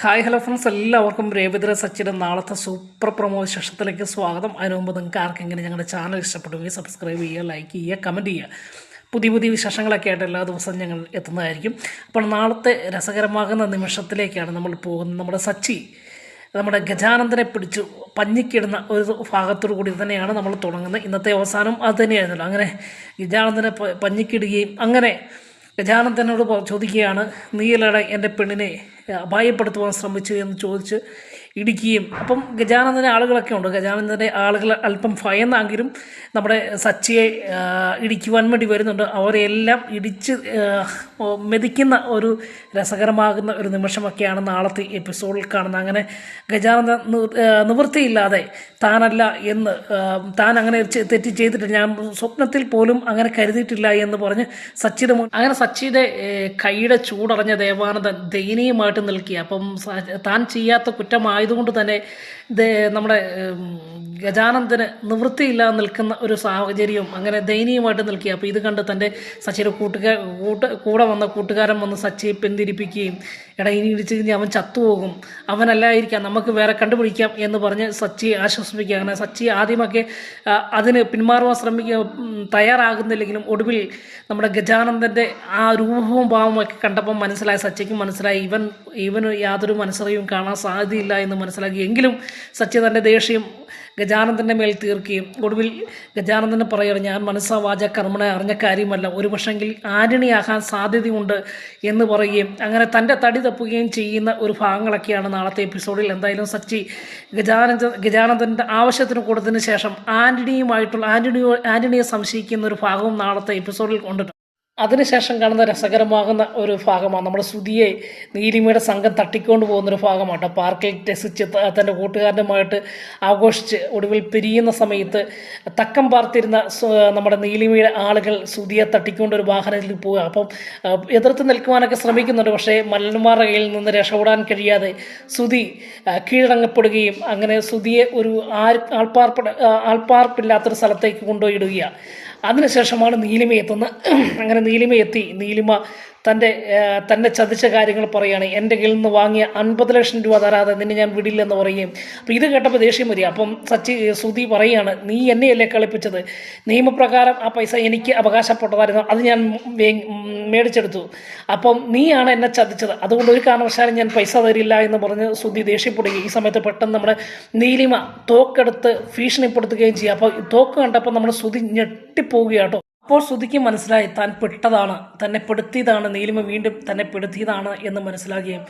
Hi hello friends എല്ലാവർക്കും രേവതിര സച്ചിയുടെ നാളത്തെ സൂപ്പർ പ്രൊമോ സെഷത്തിലേക്ക് സ്വാഗതം. അതിനു മുമ്പ് നിങ്ങൾക്ക് ആർക്കെങ്കിലും ഞങ്ങളുടെ ചാനൽ ഇഷ്ടപ്പെടുകയും സബ്സ്ക്രൈബ് ചെയ്യുക ലൈക്ക് ചെയ്യുക കമന്റ് ചെയ്യുക. പുതിയ പുതിയ വിശേഷങ്ങളൊക്കെ ആയിട്ട് എല്ലാ ദിവസവും ഞങ്ങൾ എത്തുന്നതായിരിക്കും. അപ്പോൾ നാളത്തെ രസകരമാകുന്ന നിമിഷത്തിലേക്കാണ് നമ്മൾ പോകുന്നത്. നമ്മുടെ സച്ചി നമ്മുടെ ഗജാനന്ദനെ പിടിച്ചു പഞ്ഞിക്കിടുന്ന ഒരു ഭാഗത്തോടു കൂടി തന്നെയാണ് നമ്മൾ തുടങ്ങുന്നത്. ഇന്നത്തെ അവസാനം അത് തന്നെയായിരുന്നല്ലോ. അങ്ങനെ ഗജാനന്ദനെ പഞ്ഞിക്കിടുകയും അങ്ങനെ ഗജാനന്ദനോട് ചോദിക്കുകയാണ് നീലട എന്റെ പെണ്ണിനെ അപായപ്പെടുത്തുവാൻ ശ്രമിച്ചു? എന്ന് ചോദിച്ച് ഇടിക്കുകയും. അപ്പം ഗജാനന്ദന്റെ ആളുകളൊക്കെ ഉണ്ട്. ഗജാനന്ദന്റെ ആളുകൾ അല്പം ഭയന്നാങ്കിലും നമ്മുടെ സച്ചിയെ ഇടിക്കുവാൻ വേണ്ടി വരുന്നുണ്ട്. അവരെല്ലാം ഇടിച്ച് മെതിക്കുന്ന ഒരു രസകരമാകുന്ന ഒരു നിമിഷമൊക്കെയാണ് നാളത്തെ എപ്പിസോഡിൽ കാണുന്നത്. അങ്ങനെ ഗജാനന്ദൻ നിവൃത്തിയില്ലാതെ താനല്ല എന്ന് താൻ അങ്ങനെ തെറ്റ് ചെയ്തിട്ട് ഞാൻ സ്വപ്നത്തിൽ പോലും അങ്ങനെ കരുതിയിട്ടില്ല എന്ന് പറഞ്ഞ് സച്ചിയുടെ അങ്ങനെ സച്ചിയുടെ കൈയുടെ ചൂടറിഞ്ഞ ദേവാനന്ദൻ ദയനീയമായിട്ട് നിൽക്കുക അപ്പം താൻ ചെയ്യാത്ത കുറ്റമായതുകൊണ്ട് തന്നെ നമ്മുടെ ഗജാനന്ദന് നിവൃത്തിയില്ലാതെ നിൽക്കുന്ന ഒരു സാഹചര്യവും അങ്ങനെ ദയനീയമായിട്ട് നിൽക്കുക അപ്പോൾ ഇത് കണ്ട് തന്റെ സച്ചിയുടെ കൂട്ടുകാർ കൂട്ട് കൂടെ വന്ന കൂട്ടുകാരൻ വന്ന് സച്ചിയെ പിന്തിരിപ്പിക്കുകയും എടാ ഇടിച്ച് കഴിഞ്ഞാൽ അവൻ ചത്തുപോകും. അവനല്ലായിരിക്കാം നമുക്ക് വേറെ കണ്ടുപിടിക്കാം എന്ന് പറഞ്ഞ് സച്ചിയെ അങ്ങനെ സച്ചി ആദ്യമൊക്കെ അതിന് പിന്മാറുവാൻ ശ്രമിക്കുക തയ്യാറാകുന്നില്ലെങ്കിലും ഒടുവിൽ നമ്മുടെ ഗജാനന്ദന്റെ ആ രൂപവും ഭാവവും ഒക്കെ കണ്ടപ്പോൾ മനസ്സിലായി സച്ചിക്ക് മനസ്സിലായി ഇവൻ ഇവന് യാതൊരു മനസ്സറിയും കാണാൻ സാധ്യതയില്ല എന്ന് മനസ്സിലാക്കി. എങ്കിലും സച്ചി തന്റെ ദേഷ്യം ഗജാനന്ദന്റെ മേൽ തീർക്കുകയും ഒടുവിൽ ഗജാനന്ദന് പറയുകയാണ് ഞാൻ മനസ്സാ വാച കർമ്മണ അറിഞ്ഞ കാര്യമല്ല. ഒരു പക്ഷെങ്കിൽ ആരണിയാകാൻ സാധ്യതയുണ്ട് എന്ന് പറയുകയും അങ്ങനെ തന്റെ തടി തപ്പുകയും ചെയ്യുന്ന ഒരു ഭാഗങ്ങളൊക്കെയാണ് നാളത്തെ എപ്പിസോഡിൽ. എന്തായാലും സച്ചി ഗജാനന്ദ ഗജാനന്ദന്റെ ആവശ്യത്തിന് കൊടുത്തതിന് ശേഷം ആന്റണിയുമായിട്ടുള്ള ആന്റണിയോ ആന്റണിയെ സംശയിക്കുന്ന ഒരു ഭാഗവും നാളത്തെ എപ്പിസോഡിൽ കൊണ്ടിട്ടുണ്ട് അതിനുശേഷം കാണുന്ന രസകരമാകുന്ന ഒരു ഭാഗമാണ്. നമ്മുടെ സുധിയെ നീലിമയുടെ സംഘം തട്ടിക്കൊണ്ട് പോകുന്നൊരു ഭാഗമാണ് പാർക്കിൽ രസിച്ച് തന്റെ കൂട്ടുകാരനുമായിട്ട് ആഘോഷിച്ച് ഒടുവിൽ പിരിയുന്ന സമയത്ത് തക്കം പാർത്തിരുന്ന നമ്മുടെ നീലിമയുടെ ആളുകൾ സുധിയെ തട്ടിക്കൊണ്ട് ഒരു വാഹനത്തിൽ പോവുക. അപ്പം എതിർത്ത് നിൽക്കുവാനൊക്കെ ശ്രമിക്കുന്നുണ്ട്. പക്ഷേ മല്ലന്മാരുടെ കയ്യിൽ നിന്ന് രക്ഷപ്പെടാൻ കഴിയാതെ സുധി കീഴടങ്ങപ്പെടുകയും അങ്ങനെ സുധിയെ ഒരു ആൾപ്പാർപ്പ് ആൾപ്പാർപ്പില്ലാത്തൊരു സ്ഥലത്തേക്ക് കൊണ്ടുപോയിടുകയാണ്. അതിനുശേഷമാണ് നീലിമ അങ്ങനെ നീലിമ എത്തി. നീലിമ തന്റെ തന്നെ ചതിച്ച കാര്യങ്ങൾ പറയുകയാണ് എന്റെ കയ്യിൽ നിന്ന് വാങ്ങിയ അൻപത് ലക്ഷം രൂപ തരാതെ നിന്നെ ഞാൻ വിടില്ലെന്ന് പറയുകയും. അപ്പോൾ ഇത് കേട്ടപ്പോൾ ദേഷ്യം വരിക. അപ്പം സച്ചി സുധി പറയുകയാണ് നീ എന്നെയല്ലേ കളിപ്പിച്ചത്? നിയമപ്രകാരം ആ പൈസ എനിക്ക് അവകാശപ്പെട്ടതായിരുന്നു. അത് ഞാൻ മേടിച്ചെടുത്തു. അപ്പം നീയാണ് എന്നെ ചതിച്ചത്. അതുകൊണ്ട് ഒരു കാരണവശാലും ഞാൻ പൈസ തരില്ല എന്ന് പറഞ്ഞ് സുധി ദേഷ്യപ്പെടുകയും ഈ സമയത്ത് പെട്ടെന്ന് നമ്മുടെ നീലിമ തോക്കെടുത്ത് ഭീഷണിപ്പെടുത്തുകയും ചെയ്യുക. അപ്പോൾ തോക്ക് കണ്ടപ്പോൾ നമ്മുടെ സുധി ഞെട്ടിപ്പോവുകയാട്ടോ അപ്പോൾ ശ്രുതിക്ക് മനസ്സിലായി താൻ പെട്ടതാണ് തന്നെ പെടുത്തിയതാണ് നീലിമ വീണ്ടും തന്നെ പെടുത്തിയതാണ് എന്ന് മനസ്സിലാകുകയും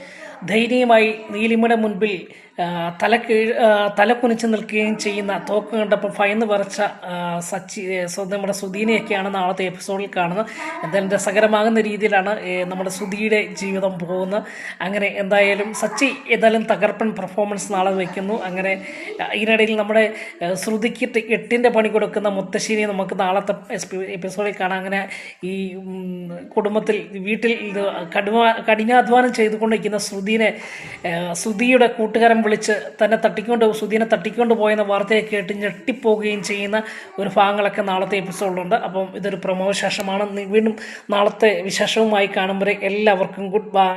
ധൈര്യമായി നീലിമയുടെ മുൻപിൽ തല കീഴ് തല കുനിച്ച് നിൽക്കുകയും ചെയ്യുന്ന തോക്ക് കണ്ടപ്പോൾ ഭയന്ന് പറച്ച സച്ചി നമ്മുടെ സുധീനെയൊക്കെയാണ് നാളത്തെ എപ്പിസോഡിൽ കാണുന്നത്. എന്തായാലും രസകരമാകുന്ന രീതിയിലാണ് നമ്മുടെ സുധിയുടെ ജീവിതം പോകുന്നത്. അങ്ങനെ എന്തായാലും സച്ചി ഏതായാലും തകർപ്പൻ പെർഫോമൻസ് നാളെ വയ്ക്കുന്നു. അങ്ങനെ ഇതിനിടയിൽ നമ്മുടെ ശ്രുതിക്ക് എട്ടിന്റെ പണി കൊടുക്കുന്ന മുത്തശ്ശേരി നമുക്ക് നാളത്തെ എസ്പി- എപ്പിസോഡിൽ കാണാം അങ്ങനെ ഈ കുടുംബത്തിൽ വീട്ടിൽ ഇത് കടുവ കഠിനാധ്വാനം ചെയ്തുകൊണ്ടിരിക്കുന്ന ശ്രുതിനെ ശ്രുതിയുടെ കൂട്ടുകാരൻ വിളിച്ച് തന്നെ തട്ടിക്കൊണ്ട് ശ്രുതിനെ തട്ടിക്കൊണ്ട് പോയെന്ന വാർത്തയെ കേട്ട് ഞെട്ടിപ്പോവുകയും ചെയ്യുന്ന ഒരു ഭാഗങ്ങളൊക്കെ നാളത്തെ എപ്പിസോഡിലുണ്ട്. അപ്പം ഇതൊരു പ്രമോ വിശേഷമാണ് വീണ്ടും നാളത്തെ വിശേഷവുമായി കാണുമ്പോൾ എല്ലാവർക്കും ഗുഡ് ബൈ.